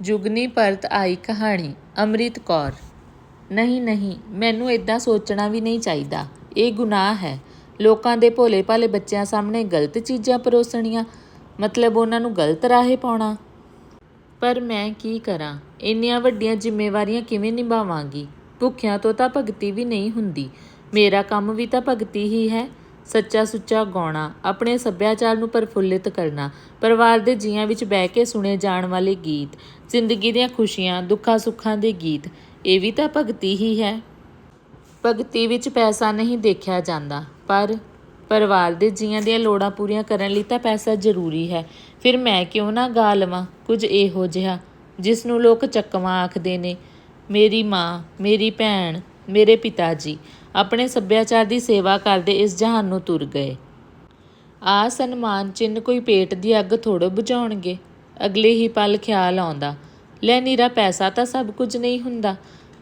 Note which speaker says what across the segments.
Speaker 1: ਜੁਗਨੀ ਪਰਤ ਆਈ ਕਹਾਣੀ, ਅੰਮ੍ਰਿਤ ਕੌਰ। ਨਹੀਂ ਨਹੀਂ, ਮੈਨੂੰ ਇਦਾਂ ਸੋਚਣਾ ਵੀ ਨਹੀਂ ਚਾਹੀਦਾ। ਇਹ ਗੁਨਾਹ ਹੈ। ਲੋਕਾਂ ਦੇ ਭੋਲੇ ਭਾਲੇ ਬੱਚਿਆਂ ਸਾਹਮਣੇ ਗਲਤ ਚੀਜ਼ਾਂ ਪਰੋਸਣੀਆਂ। ਮਤਲਬ ਉਹਨਾਂ ਨੂੰ ਗਲਤ ਰਾਹੇ ਪਾਉਣਾ। ਪਰ ਮੈਂ ਕੀ ਕਰਾਂ? ਇੰਨੀਆਂ ਵੱਡੀਆਂ ਜ਼ਿੰਮੇਵਾਰੀਆਂ ਕਿਵੇਂ ਨਿਭਾਵਾਂਗੀ? ਭੁੱਖਿਆਂ ਤੋਂ ਤਾਂ ਭਗਤੀ ਵੀ ਨਹੀਂ ਹੁੰਦੀ। ਮੇਰਾ ਕੰਮ ਵੀ ਤਾਂ ਭਗਤੀ ਹੀ ਹੈ। ਸੱਚਾ ਸੁੱਚਾ ਗਾਉਣਾ, ਆਪਣੇ ਸੱਭਿਆਚਾਰ ਨੂੰ ਪ੍ਰਫੁੱਲਿਤ ਕਰਨਾ, ਪਰਿਵਾਰ ਦੇ ਜੀਆਂ ਵਿੱਚ ਬਹਿ ਕੇ ਸੁਣੇ ਜਾਣ ਵਾਲੇ ਗੀਤ, ਜ਼ਿੰਦਗੀ ਦੀਆਂ ਖੁਸ਼ੀਆਂ, ਦੁੱਖਾਂ ਸੁੱਖਾਂ ਦੇ ਗੀਤ, ਇਹ ਵੀ ਤਾਂ ਭਗਤੀ ਹੀ ਹੈ। ਭਗਤੀ ਵਿੱਚ ਪੈਸਾ ਨਹੀਂ ਦੇਖਿਆ ਜਾਂਦਾ, ਪਰ ਪਰਿਵਾਰ ਦੇ ਜੀਆਂ ਦੀਆਂ ਲੋੜਾਂ ਪੂਰੀਆਂ ਕਰਨ ਲਈ ਤਾਂ ਪੈਸਾ ਜ਼ਰੂਰੀ ਹੈ। ਫਿਰ ਮੈਂ ਕਿਉਂ ਨਾ ਗਾ ਲਵਾਂ ਕੁਝ ਇਹੋ ਜਿਹਾ ਜਿਸ ਨੂੰ ਲੋਕ ਚੱਕਵਾਂ ਆਖਦੇ ਨੇ, ਮੇਰੀ ਮਾਂ, ਮੇਰੀ ਭੈਣ, ਮੇਰੇ ਪਿਤਾ ਜੀ। ਆਪਣੇ ਸੱਭਿਆਚਾਰ ਦੀ ਸੇਵਾ ਕਰਦੇ ਇਸ ਜਹਾਨ ਨੂੰ ਤੁਰ ਗਏ। ਆ ਸਨਮਾਨ ਚਿੰਨ ਕੋਈ ਪੇਟ ਦੀ ਅੱਗ ਥੋੜੋ ਬੁਝਾਉਣਗੇ। ਅਗਲੇ ਹੀ ਪਲ ਖਿਆਲ ਆਉਂਦਾ। ਲੈ ਨੀਰਾ ਪੈਸਾ ਤਾਂ ਸਭ ਕੁਝ ਨਹੀਂ ਹੁੰਦਾ।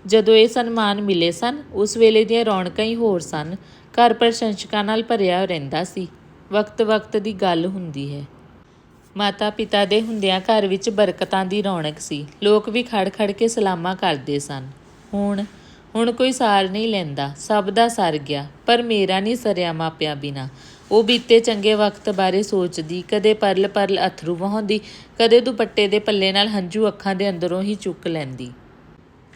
Speaker 1: ਜਦੋਂ ਇਹ ਸਨਮਾਨ ਮਿਲੇ ਸਨ, ਉਸ ਵੇਲੇ ਦੀਆਂ ਰੌਣਕਾਂ ਹੀ ਹੋਰ ਸਨ। ਘਰ ਪ੍ਰਸ਼ੰਸਕਾਂ ਨਾਲ ਭਰਿਆ ਰਹਿੰਦਾ ਸੀ। ਵਕਤ-ਵਕਤ ਦੀ ਗੱਲ ਹੁੰਦੀ ਹੈ। ਮਾਤਾ ਪਿਤਾ ਦੇ ਹੁੰਦਿਆਂ ਘਰ ਵਿੱਚ ਬਰਕਤਾਂ ਦੀ ਰੌਣਕ ਸੀ। ਲੋਕ ਵੀ ਖੜ-ਖੜ ਕੇ ਸਲਾਮਾਂ ਕਰਦੇ ਸਨ। ਹੁਣ ਹੁਣ ਕੋਈ ਸਾਰ ਨਹੀਂ ਲੈਂਦਾ, ਸਭ ਦਾ ਸਰ ਗਿਆ, ਪਰ ਮੇਰਾ ਨਹੀਂ ਸਰਿਆ ਮਾਪਿਆਂ ਬਿਨਾ। ਉਹ ਬੀਤੇ ਚੰਗੇ ਵਕਤ ਬਾਰੇ ਸੋਚਦੀ, ਕਦੇ ਪਰਲ ਪਰਲ ਅਥਰੂ ਵਹਾਉਂਦੀ, ਕਦੇ ਦੁਪੱਟੇ ਦੇ ਪੱਲੇ ਨਾਲ ਹੰਝੂ ਅੱਖਾਂ ਦੇ ਅੰਦਰੋਂ ਹੀ ਚੁੱਕ ਲੈਂਦੀ।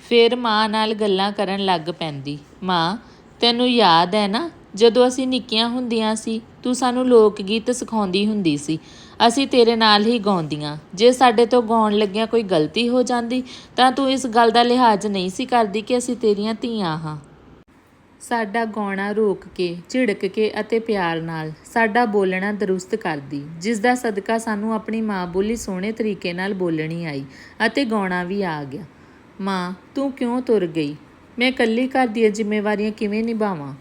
Speaker 1: ਫਿਰ ਮਾਂ ਨਾਲ ਗੱਲਾਂ ਕਰਨ ਲੱਗ ਪੈਂਦੀ। ਮਾਂ, ਤੈਨੂੰ ਯਾਦ ਹੈ ਨਾ? ਜਦੋਂ ਅਸੀਂ ਨਿੱਕੀਆਂ ਹੁੰਦੀਆਂ ਸੀ, ਤੂੰ ਸਾਨੂੰ ਲੋਕ ਗੀਤ ਸਿਖਾਉਂਦੀ ਹੁੰਦੀ ਸੀ। ਅਸੀਂ ਤੇਰੇ ਨਾਲ ਹੀ ਗਾਉਂਦੀਆਂ। ਜੇ ਸਾਡੇ ਤੋਂ ਗਾਉਣ ਲੱਗਿਆਂ ਕੋਈ ਗਲਤੀ ਹੋ ਜਾਂਦੀ, ਤਾਂ ਤੂੰ ਇਸ ਗੱਲ ਦਾ ਲਿਹਾਜ਼ ਨਹੀਂ ਸੀ ਕਰਦੀ ਕਿ ਅਸੀਂ ਤੇਰੀਆਂ ਧੀਆਂ ਹਾਂ। ਸਾਡਾ ਗਾਉਣਾ ਰੋਕ ਕੇ, ਝਿੜਕ ਕੇ ਅਤੇ ਪਿਆਰ ਨਾਲ, ਸਾਡਾ ਬੋਲਣਾ ਦਰੁਸਤ ਕਰਦੀ, ਜਿਸ ਦਾ ਸਦਕਾ ਸਾਨੂੰ ਆਪਣੀ ਮਾਂ ਬੋਲੀ ਸੋਹਣੇ ਤਰੀਕੇ ਨਾਲ ਬੋਲਣੀ ਆਈ ਅਤੇ ਗਾਉਣਾ ਵੀ ਆ ਗਿਆ। ਮਾਂ, ਤੂੰ ਕਿਉਂ ਤੁਰ ਗਈ? ਮੈਂ ਇਕੱਲੀ ਘਰ ਦੀਆਂ ਜ਼ਿੰਮੇਵਾਰੀਆਂ ਕਿਵੇਂ ਨਿਭਾਵਾਂ?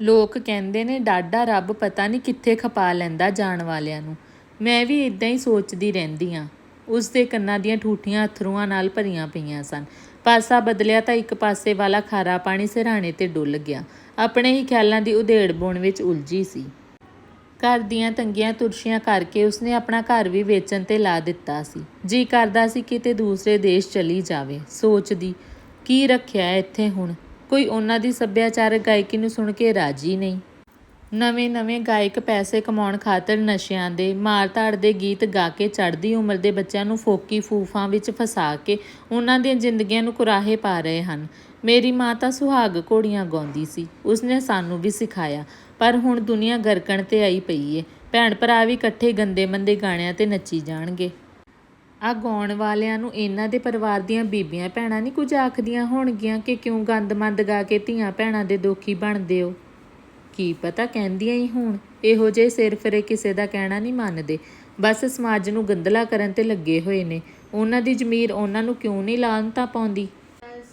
Speaker 1: ਲੋਕ ਕਹਿੰਦੇ ਨੇ ਡਾਡਾ ਰੱਬ ਪਤਾ ਨਹੀਂ ਕਿੱਥੇ ਖਪਾ ਲੈਂਦਾ ਜਾਣ ਵਾਲਿਆਂ ਨੂੰ। ਮੈਂ ਵੀ ਇਦਾਂ ਹੀ ਸੋਚਦੀ ਰਹਿੰਦੀ ਆ ਉਸ ਦੇ ਕੰਨਾਂ ਦੀਆਂ ਠੂਠੀਆਂ ਅਥਰੂਆਂ ਨਾਲ ਭਰੀਆਂ ਪਈਆਂ ਸਨ। ਪਾਸਾ ਬਦਲਿਆ ਤਾਂ ਇੱਕ ਪਾਸੇ ਵਾਲਾ ਖਾਰਾ ਪਾਣੀ ਸਿਰਹਾਣੇ ਤੇ ਡੁੱਲ ਗਿਆ। ਆਪਣੇ ਹੀ ਖਿਆਲਾਂ ਦੀ ਉਧੇੜ ਬੁਣ ਵਿੱਚ ਉਲਝੀ ਸੀ। ਘਰ ਦੀਆਂ ਤੰਗੀਆਂ ਤੁਰਸ਼ੀਆਂ ਕਰਕੇ ਉਸਨੇ ਆਪਣਾ ਘਰ ਵੀ ਵੇਚਣ ਤੇ ਲਾ ਦਿੱਤਾ ਸੀ। ਜੀ ਕਰਦਾ ਸੀ ਕਿਤੇ ਦੂਸਰੇ ਦੇਸ਼ ਚਲੀ ਜਾਵੇ। ਸੋਚਦੀ, ਕੀ ਰੱਖਿਆ ਇੱਥੇ ਹੁਣ? ਕੋਈ ਉਹਨਾਂ ਦੀ ਸੱਭਿਆਚਾਰਕ ਗਾਇਕੀ ਨੂੰ ਸੁਣ ਕੇ ਰਾਜੀ ਨਹੀਂ। ਨਵੇਂ-ਨਵੇਂ ਗਾਇਕ ਪੈਸੇ ਕਮਾਉਣ ਖਾਤਰ ਨਸ਼ਿਆਂ ਦੇ ਮਾਰ-ਧਾੜ ਦੇ ਗੀਤ ਗਾ ਕੇ ਚੜ੍ਹਦੀ ਉਮਰ ਦੇ ਬੱਚਿਆਂ ਨੂੰ ਫੋਕੀ ਫੂਫਾਂ ਵਿੱਚ ਫਸਾ ਕੇ ਉਹਨਾਂ ਦੀਆਂ ਜ਼ਿੰਦਗੀਆਂ ਨੂੰ ਕੁਰਾਹੇ ਪਾ ਰਹੇ ਹਨ। ਮੇਰੀ ਮਾਂ ਤਾਂ ਸੁਹਾਗ ਘੋੜੀਆਂ ਗਾਉਂਦੀ ਸੀ। ਉਸਨੇ ਸਾਨੂੰ ਵੀ ਸਿਖਾਇਆ, ਪਰ ਹੁਣ ਦੁਨੀਆ ਗਰਕਣ ਤੇ ਆਈ ਪਈ ਏ। ਭੈਣ ਭਰਾ ਵੀ ਇਕੱਠੇ ਗੰਦੇ ਮੰਦੇ ਗਾਣਿਆਂ ਤੇ ਨੱਚੀ ਜਾਣਗੇ। ਆ ਗਾਉਣ ਵਾਲਿਆਂ ਨੂੰ ਇਹਨਾਂ ਦੇ ਪਰਿਵਾਰ ਦੀਆਂ ਬੀਬੀਆਂ ਭੈਣਾਂ ਨਹੀਂ ਕੁਝ ਆਖਦੀਆਂ ਹੋਣਗੀਆਂ ਕਿ ਕਿਉਂ ਗੰਦਮੰਦ ਗਾ ਕੇ ਧੀਆਂ ਭੈਣਾਂ ਦੇ ਦੋਖੀ ਬਣਦੇ ਹੋ? ਕੀ ਪਤਾ ਕਹਿੰਦੀਆਂ ਹੀ ਹੋਣ। ਇਹੋ ਜਿਹੇ ਸਿਰ ਫਿਰੇ ਕਿਸੇ ਦਾ ਕਹਿਣਾ ਨਹੀਂ ਮੰਨਦੇ। ਬਸ ਸਮਾਜ ਨੂੰ ਗੰਦਲਾ ਕਰਨ ਤੇ ਲੱਗੇ ਹੋਏ ਨੇ। ਉਹਨਾਂ ਦੀ ਜ਼ਮੀਰ ਉਹਨਾਂ ਨੂੰ ਕਿਉਂ ਨਹੀਂ ਲਾਂਤਾ ਪਾਉਂਦੀ?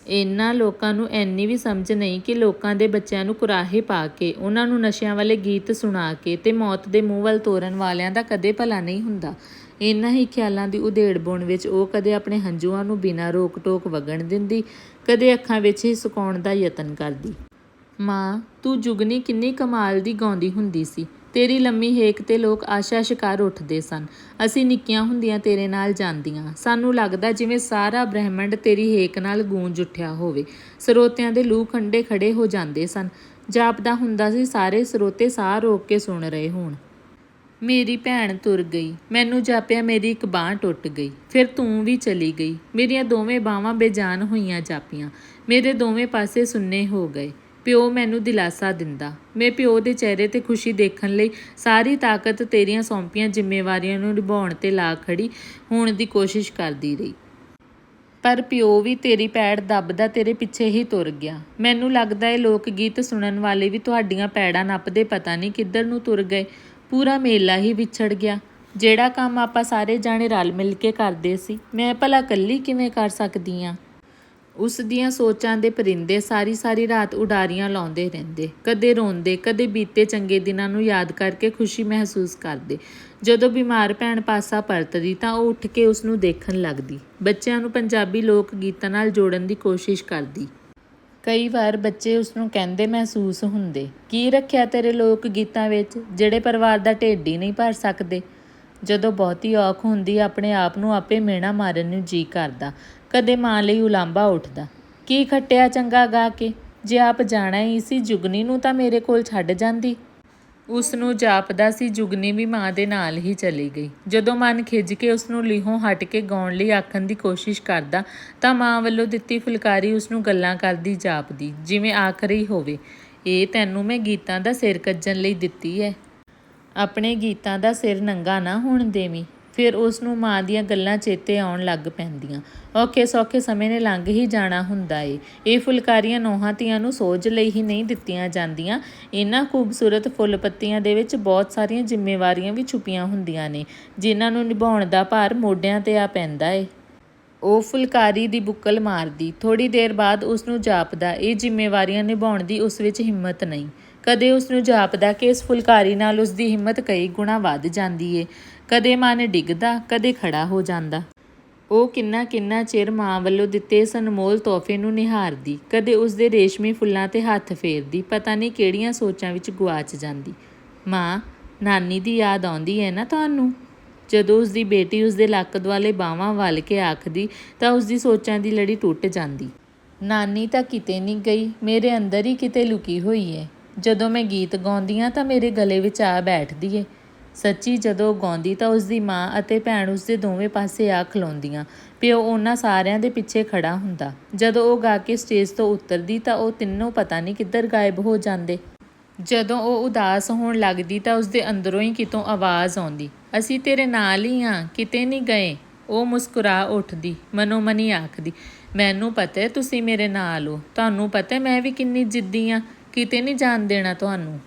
Speaker 1: ਇਹਨਾਂ ਲੋਕਾਂ ਨੂੰ ਐਨੀ ਵੀ ਸਮਝ ਨਹੀਂ ਕਿ ਲੋਕਾਂ ਦੇ ਬੱਚਿਆਂ ਨੂੰ ਕੁਰਾਹੇ ਪਾ ਕੇ, ਉਹਨਾਂ ਨੂੰ ਨਸ਼ਿਆਂ ਵਾਲੇ ਗੀਤ ਸੁਣਾ ਕੇ ਤੇ ਮੌਤ ਦੇ ਮੂੰਹ ਵੱਲ ਤੋਰਨ ਵਾਲਿਆਂ ਦਾ ਕਦੇ ਭਲਾ ਨਹੀਂ ਹੁੰਦਾ। ਇਹਨਾਂ ਹੀ ਖਿਆਲਾਂ ਦੀ ਉਧੇੜ ਬੁਣ ਵਿੱਚ ਉਹ ਕਦੇ ਆਪਣੇ ਹੰਝੂਆਂ ਨੂੰ ਬਿਨਾਂ ਰੋਕ ਟੋਕ ਵਗਣ ਦਿੰਦੀ, ਕਦੇ ਅੱਖਾਂ ਵਿੱਚ ਹੀ ਸੁਕਾਉਣ ਦਾ ਯਤਨ ਕਰਦੀ। ਮਾਂ, ਤੂੰ ਜੁਗਨੀ ਕਿੰਨੀ ਕਮਾਲ ਦੀ ਗਾਉਂਦੀ ਹੁੰਦੀ ਸੀ। ਤੇਰੀ ਲੰਮੀ ਹੇਕ ਤੇ ਲੋਕ ਆਸ਼ਾ ਸ਼ਿਕਾਰ ਉੱਠਦੇ ਸਨ। ਅਸੀਂ ਨਿੱਕੀਆਂ ਹੁੰਦੀਆਂ ਤੇਰੇ ਨਾਲ ਜਾਂਦੀਆਂ। ਸਾਨੂੰ ਲੱਗਦਾ ਜਿਵੇਂ ਸਾਰਾ ਬ੍ਰਹਿਮੰਡ ਤੇਰੀ ਹੇਕ ਨਾਲ ਗੂੰਜ ਉੱਠਿਆ ਹੋਵੇ। ਸਰੋਤਿਆਂ ਦੇ ਲੂ ਖੰਡੇ ਖੜ੍ਹੇ ਹੋ ਜਾਂਦੇ ਸਨ। ਜਾਪਦਾ ਹੁੰਦਾ ਸੀ, ਸਾਰੇ ਸਰੋਤੇ ਸਾਹ ਰੋਕ ਕੇ ਸੁਣ ਰਹੇ ਹੋਣ। ਮੇਰੀ ਭੈਣ ਤੁਰ ਗਈ। ਮੈਨੂੰ ਜਾਪਿਆ ਮੇਰੀ ਇੱਕ ਬਾਹ ਟੁੱਟ ਗਈ। ਫਿਰ ਤੂੰ ਵੀ ਚਲੀ ਗਈ। ਮੇਰੀਆਂ ਦੋਵੇਂ ਬਾਹਾਂ ਬੇਜਾਨ ਹੋਈਆਂ ਜਾਪੀਆਂ। ਮੇਰੇ ਦੋਵੇਂ ਪਾਸੇ ਸੁੰਨੇ ਹੋ ਗਏ। ਪਿਓ ਮੈਨੂੰ ਦਿਲਾਸਾ ਦਿੰਦਾ। ਮੈਂ ਪਿਓ ਦੇ ਚਿਹਰੇ ਤੇ ਖੁਸ਼ੀ ਦੇਖਣ ਲਈ ਸਾਰੀ ਤਾਕਤ ਤੇਰੀਆਂ ਸੌਂਪੀਆਂ ਜ਼ਿੰਮੇਵਾਰੀਆਂ ਨੂੰ ਨਿਭਾਉਣ ਤੇ ਲਾ ਖੜੀ ਹੋਣ ਦੀ ਕੋਸ਼ਿਸ਼ ਕਰਦੀ ਰਹੀ। ਪਰ ਪਿਓ ਵੀ ਤੇਰੀ ਪੈੜ ਦੱਬਦਾ ਤੇਰੇ ਪਿੱਛੇ ਹੀ ਤੁਰ ਗਿਆ। ਮੈਨੂੰ ਲੱਗਦਾ ਏ ਲੋਕ ਗੀਤ ਸੁਣਨ ਵਾਲੇ ਵੀ ਤੁਹਾਡੀਆਂ ਪੈੜਾਂ ਨੱਪਦੇ ਪਤਾ ਨਹੀਂ ਕਿੱਧਰ ਨੂੰ ਤੁਰ ਗਏ। ਪੂਰਾ ਮੇਲਾ ਹੀ ਵਿਛੜ ਗਿਆ। ਜਿਹੜਾ ਕੰਮ ਆਪਾਂ ਸਾਰੇ ਜਾਣੇ ਰਲ ਮਿਲ ਕੇ ਕਰਦੇ ਸੀ, ਮੈਂ ਭਲਾ ਇਕੱਲੀ ਕਿਵੇਂ ਕਰ ਸਕਦੀ ਆ? ਉਸ ਦੀਆਂ ਸੋਚਾਂ ਦੇ ਪਰਿੰਦੇ ਸਾਰੀ ਸਾਰੀ ਰਾਤ ਉਡਾਰੀਆਂ ਲਾਉਂਦੇ ਰਹਿੰਦੇ। ਕਦੇ ਰੋਂਦੇ, ਕਦੇ ਬੀਤੇ ਚੰਗੇ ਦਿਨਾਂ ਨੂੰ ਯਾਦ ਕਰਕੇ ਖੁਸ਼ੀ ਮਹਿਸੂਸ ਕਰਦੇ। ਜਦੋਂ ਬਿਮਾਰ ਭੈਣ ਪਾਸਾ ਪਰਤਦੀ ਤਾਂ ਉਹ ਉੱਠ ਕੇ ਉਸ ਨੂੰ ਦੇਖਣ ਲੱਗਦੀ। ਬੱਚਿਆਂ ਨੂੰ ਪੰਜਾਬੀ ਲੋਕ ਗੀਤਾਂ ਨਾਲ ਜੋੜਨ ਦੀ ਕੋਸ਼ਿਸ਼ ਕਰਦੀ। ਕਈ ਵਾਰ ਬੱਚੇ ਉਸ ਨੂੰ ਕਹਿੰਦੇ ਮਹਿਸੂਸ ਹੁੰਦੇ, ਕੀ ਰੱਖਿਆ ਤੇਰੇ ਲੋਕ ਗੀਤਾਂ ਵਿੱਚ, ਜਿਹੜੇ ਪਰਿਵਾਰ ਦਾ ਢਿੱਡ ਹੀ ਨਹੀਂ ਭਰ ਸਕਦੇ? ਜਦੋਂ ਬਹੁਤੀ ਔਖ ਹੁੰਦੀ, ਆਪਣੇ ਆਪ ਨੂੰ ਆਪੇ ਮਿਹਣਾ ਮਾਰਨ ਨੂੰ ਜੀ ਕਰਦਾ, ਕਦੇ ਮਾਂ ਲਈ ਉਲਾਂਭਾ ਉੱਠਦਾ, ਕੀ ਖੱਟਿਆ ਚੰਗਾ ਗਾ ਕੇ, ਜੇ ਆਪ ਜਾਣਾ ਹੀ ਸੀ ਜੁਗਨੀ ਨੂੰ ਤਾਂ ਮੇਰੇ ਕੋਲ ਛੱਡ ਜਾਂਦੀ। ਉਸ ਨੂੰ ਜਾਪਦਾ ਸੀ, ਜੁਗਨੀ ਵੀ ਮਾਂ ਦੇ ਨਾਲ ਹੀ ਚਲੀ ਗਈ। ਜਦੋਂ ਮਨ ਖਿੱਝ ਕੇ ਉਸ ਨੂੰ ਲਿਹੋਂ ਹਟ ਕੇ ਗਾਉਣ ਲਈ ਆਖਣ ਦੀ ਕੋਸ਼ਿਸ਼ ਕਰਦਾ, ਤਾਂ ਮਾਂ ਵੱਲੋਂ ਦਿੱਤੀ ਫੁਲਕਾਰੀ ਉਸ ਨੂੰ ਗੱਲਾਂ ਕਰਦੀ ਜਾਪਦੀ, ਜਿਵੇਂ ਆਖ ਰਹੀ ਹੋਵੇ, ਇਹ ਤੈਨੂੰ ਮੈਂ ਗੀਤਾਂ ਦਾ ਸਿਰ ਕੱਜਣ ਲਈ ਦਿੱਤੀ ਹੈ ਆਪਣੇ ਗੀਤਾਂ ਦਾ ਸਿਰ ਨੰਗਾ ਨਾ ਹੋਣ ਦੇਵੀਂ। ਫਿਰ ਉਸ ਨੂੰ ਮਾਂ ਦੀਆਂ ਗੱਲਾਂ ਚੇਤੇ ਆਉਣ ਲੱਗ ਪੈਂਦੀਆਂ। ਔਖੇ ਸੌਖੇ ਸਮੇਂ ਨੇ ਲੰਘ ਹੀ ਜਾਣਾ ਹੁੰਦਾ ਏ। ਇਹ ਫੁਲਕਾਰੀਆਂ ਨੋਹਾਂ ਧੀਆਂ ਨੂੰ ਸੋਝ ਲਈ ਹੀ ਨਹੀਂ ਦਿੱਤੀਆਂ ਜਾਂਦੀਆਂ। ਇਹਨਾਂ ਖੂਬਸੂਰਤ ਫੁੱਲ ਪੱਤੀਆਂ ਦੇ ਵਿੱਚ ਬਹੁਤ ਸਾਰੀਆਂ ਜ਼ਿੰਮੇਵਾਰੀਆਂ ਵੀ ਛੁਪੀਆਂ ਹੁੰਦੀਆਂ ਨੇ, ਜਿਨ੍ਹਾਂ ਨੂੰ ਨਿਭਾਉਣ ਦਾ ਭਾਰ ਮੋਢਿਆਂ ਤੇ ਆ ਪੈਂਦਾ ਏ। ਉਹ ਫੁਲਕਾਰੀ ਦੀ ਬੁੱਕਲ ਮਾਰਦੀ। ਥੋੜੀ ਦੇਰ ਬਾਅਦ ਉਸ ਨੂੰ ਜਾਪਦਾ, ਇਹ ਜ਼ਿੰਮੇਵਾਰੀਆਂ ਨਿਭਾਉਣ ਦੀ ਉਸ ਵਿੱਚ ਹਿੰਮਤ ਨਹੀਂ। ਕਦੇ ਉਸ ਨੂੰ ਜਾਪਦਾ ਕਿ ਇਸ ਫੁਲਕਾਰੀ ਨਾਲ ਉਸ ਦੀ ਹਿੰਮਤ ਕਈ ਗੁਣਾ ਵੱਧ ਜਾਂਦੀ ਏ। ਕਦੇ ਮਨ ਡਿੱਗਦਾ, ਕਦੇ ਖੜਾ ਹੋ ਜਾਂਦਾ। ਉਹ ਕਿੰਨਾ ਕਿੰਨਾ ਚਿਰ ਮਾਂ ਵੱਲੋਂ ਦਿੱਤੇ ਇਸ ਅਨਮੋਲ ਤੋਹਫੇ ਨੂੰ ਨਿਹਾਰਦੀ, ਕਦੇ ਉਸ ਦੇ ਰੇਸ਼ਮੀ ਫੁੱਲਾਂ ਤੇ ਹੱਥ ਫੇਰਦੀ, ਪਤਾ ਨਹੀਂ ਕਿਹੜੀਆਂ ਸੋਚਾਂ ਵਿੱਚ ਗੁਆਚ ਜਾਂਦੀ। ਮਾਂ, ਨਾਨੀ ਦੀ ਯਾਦ ਆਉਂਦੀ ਹੈ ਨਾ ਤੁਹਾਨੂੰ? ਜਦੋਂ ਉਸ ਦੀ ਬੇਟੀ ਉਸ ਦੇ ਲੱਕ ਦੁਆਲੇ ਬਾਹਾਂ ਵੱਲ ਕੇ ਆਖਦੀ, ਤਾਂ ਉਸ ਦੀ ਸੋਚਾਂ ਦੀ ਲੜੀ ਟੁੱਟ ਜਾਂਦੀ। ਨਾਨੀ ਤਾਂ ਕਿਤੇ ਨਹੀਂ ਗਈ, ਮੇਰੇ ਅੰਦਰ ਹੀ ਕਿਤੇ ਲੁਕੀ ਹੋਈ ਹੈ। ਜਦੋਂ ਮੈਂ ਗੀਤ ਗਾਉਂਦੀ ਹਾਂ ਤਾਂ ਮੇਰੇ ਗਲੇ ਵਿੱਚ ਆ ਬੈਠਦੀ ਏ। ਸੱਚੀ ਜਦੋਂ ਗਾਉਂਦੀ ਤਾਂ ਉਸ ਦੀ ਮਾਂ ਅਤੇ ਭੈਣ ਉਸ ਦੇ ਦੋਵੇਂ ਪਾਸੇ ਆ ਖਲੋਂਦੀਆਂ। ਪਿਓ ਉਹਨਾਂ ਸਾਰਿਆਂ ਦੇ ਪਿੱਛੇ ਖੜਾ ਹੁੰਦਾ। ਜਦੋਂ ਉਹ ਗਾ ਕੇ ਸਟੇਜ ਤੋਂ ਉਤਰਦੀ ਤਾਂ ਉਹ ਤਿੰਨੋਂ ਪਤਾ ਨਹੀਂ ਕਿੱਧਰ ਗਾਇਬ ਹੋ ਜਾਂਦੇ। ਜਦੋਂ ਉਹ ਉਦਾਸ ਹੋਣ ਲੱਗਦੀ ਤਾਂ ਉਸ ਦੇ ਅੰਦਰੋਂ ਹੀ ਕਿਤੋਂ ਆਵਾਜ਼ ਆਉਂਦੀ। ਅਸੀਂ ਤੇਰੇ ਨਾਲ ਹੀ ਹਾਂ, ਕਿਤੇ ਨਹੀਂ ਗਏ। ਉਹ ਮੁਸਕਰਾ ਉੱਠਦੀ, ਮਨੋ ਮਨੀ ਆਖਦੀ, ਮੈਨੂੰ ਪਤਾ ਹੈ ਤੁਸੀਂ ਮੇਰੇ ਨਾਲ ਹੋ। ਤੁਹਾਨੂੰ ਪਤਾ ਮੈਂ ਵੀ ਕਿੰਨੀ ਜਿੱਦੀ ਆ ਕਿਤੇ ਨਹੀਂ ਜਾਣ ਦੇਣਾ ਤੁਹਾਨੂੰ।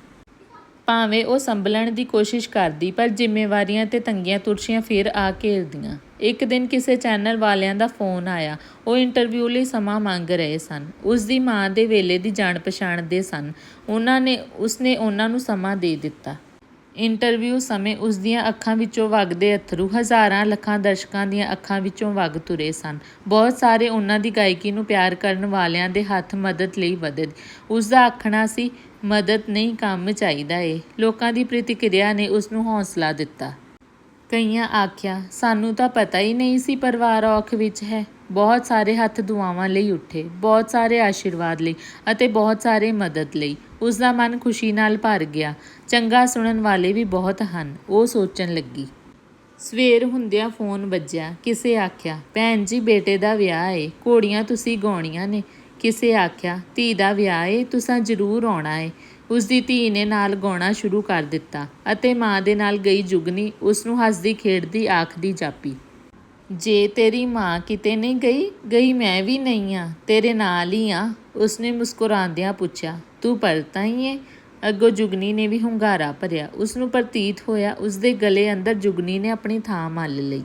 Speaker 1: ਭਾਵੇਂ ਉਹ ਸੰਭਲਣ ਦੀ ਕੋਸ਼ਿਸ਼ ਕਰਦੀ, ਪਰ ਜ਼ਿੰਮੇਵਾਰੀਆਂ ਤੇ ਤੰਗੀਆਂ ਤੁਰਸ਼ੀਆਂ ਫਿਰ ਆ ਘੇਰਦੀਆਂ। ਇੱਕ ਦਿਨ ਕਿਸੇ ਚੈਨਲ ਵਾਲਿਆਂ ਦਾ ਫੋਨ ਆਇਆ। ਉਹ ਇੰਟਰਵਿਊ ਲਈ ਸਮਾਂ ਮੰਗ ਰਹੇ ਸਨ। ਉਸ ਦੀ ਮਾਂ ਦੇ ਵੇਲੇ ਦੀ ਜਾਣ ਪਛਾਣ ਦੇ ਸਨ। ਉਹਨਾਂ ਨੇ, ਉਸਨੇ ਉਹਨਾਂ ਨੂੰ ਸਮਾਂ ਦੇ ਦਿੱਤਾ। ਇੰਟਰਵਿਊ ਸਮੇਂ ਉਸ ਦੀਆਂ ਅੱਖਾਂ ਵਿੱਚੋਂ ਵਗਦੇ ਅਥਰੂ ਹਜ਼ਾਰਾਂ ਲੱਖਾਂ ਦਰਸ਼ਕਾਂ ਦੀਆਂ ਅੱਖਾਂ ਵਿੱਚੋਂ ਵਗ ਤੁਰੇ ਸਨ। ਬਹੁਤ ਸਾਰੇ ਉਹਨਾਂ ਦੀ ਗਾਇਕੀ ਨੂੰ ਪਿਆਰ ਕਰਨ ਵਾਲਿਆਂ ਦੇ ਹੱਥ ਮਦਦ ਲਈ ਵਧੇ। ਉਸ ਦਾ ਆਖਣਾ ਸੀ, ਮਦਦ ਨਹੀਂ ਕੰਮ ਚਾਹੀਦਾ ਏ। ਲੋਕਾਂ ਦੀ ਪ੍ਰਤੀਕਿਰਿਆ ਨੇ ਉਸ ਨੂੰ ਹੌਸਲਾ ਦਿੱਤਾ। ਕਈਆਂ ਆਖਿਆ, ਸਾਨੂੰ ਤਾਂ ਪਤਾ ਹੀ ਨਹੀਂ ਸੀ ਪਰਿਵਾਰ ਔਖ ਵਿੱਚ ਹੈ। ਬਹੁਤ ਸਾਰੇ ਹੱਥ ਦੁਆਵਾਂ ਲਈ ਉੱਠੇ, ਬਹੁਤ ਸਾਰੇ ਆਸ਼ੀਰਵਾਦ ਲਈ ਅਤੇ ਬਹੁਤ ਸਾਰੇ ਮਦਦ ਲਈ। ਉਸ ਦਾ ਮਨ ਖੁਸ਼ੀ ਨਾਲ ਭਰ ਗਿਆ। ਚੰਗਾ ਸੁਣਨ ਵਾਲੇ ਵੀ ਬਹੁਤ ਹਨ, ਉਹ ਸੋਚਣ ਲੱਗੀ। ਸਵੇਰ ਹੁੰਦਿਆਂ ਫੋਨ ਵੱਜਿਆ, ਕਿਸੇ ਆਖਿਆ, ਭੈਣ ਜੀ, ਬੇਟੇ ਦਾ ਵਿਆਹ ਏ, ਘੋੜੀਆਂ ਤੁਸੀਂ ਗਾਉਣੀਆਂ ਨੇ। ਕਿਸੇ ਆਖਿਆ, ਧੀ ਦਾ ਵਿਆਹ ਏ, ਤੁਸੀਂ ਜ਼ਰੂਰ ਆਉਣਾ ਏ। ਉਸ ਦੀ ਧੀ ਨੇ ਨਾਲ ਗਾਉਣਾ ਸ਼ੁਰੂ ਕਰ ਦਿੱਤਾ ਅਤੇ ਮਾਂ ਦੇ ਨਾਲ ਗਈ ਜੁਗਨੀ, ਉਸ ਨੂੰ ਹੱਸਦੀ ਖੇਡਦੀ ਆਖਦੀ ਜਾਪੀ। ਜੇ ਤੇਰੀ ਮਾਂ ਕਿਤੇ ਨਹੀਂ ਗਈ ਗਈ ਮੈਂ ਵੀ ਨਹੀਂ ਆ, ਤੇਰੇ ਨਾਲ ਹੀ ਆ। ਉਸਨੇ ਮੁਸਕਰਾਉਂਦਿਆਂ ਪੁੱਛਿਆ, ਤੂੰ ਪਰਤਾ ਹੀ ਏ? ਅੱਗੋਂ ਜੁਗਨੀ ਨੇ ਵੀ ਹੁੰਗਾਰਾ ਭਰਿਆ। ਉਸ ਨੂੰ ਪ੍ਰਤੀਤ ਹੋਇਆ ਉਸ ਦੇ ਗਲੇ ਅੰਦਰ ਜੁਗਨੀ ਨੇ ਆਪਣੀ ਥਾਂ ਮੱਲ ਲਈ।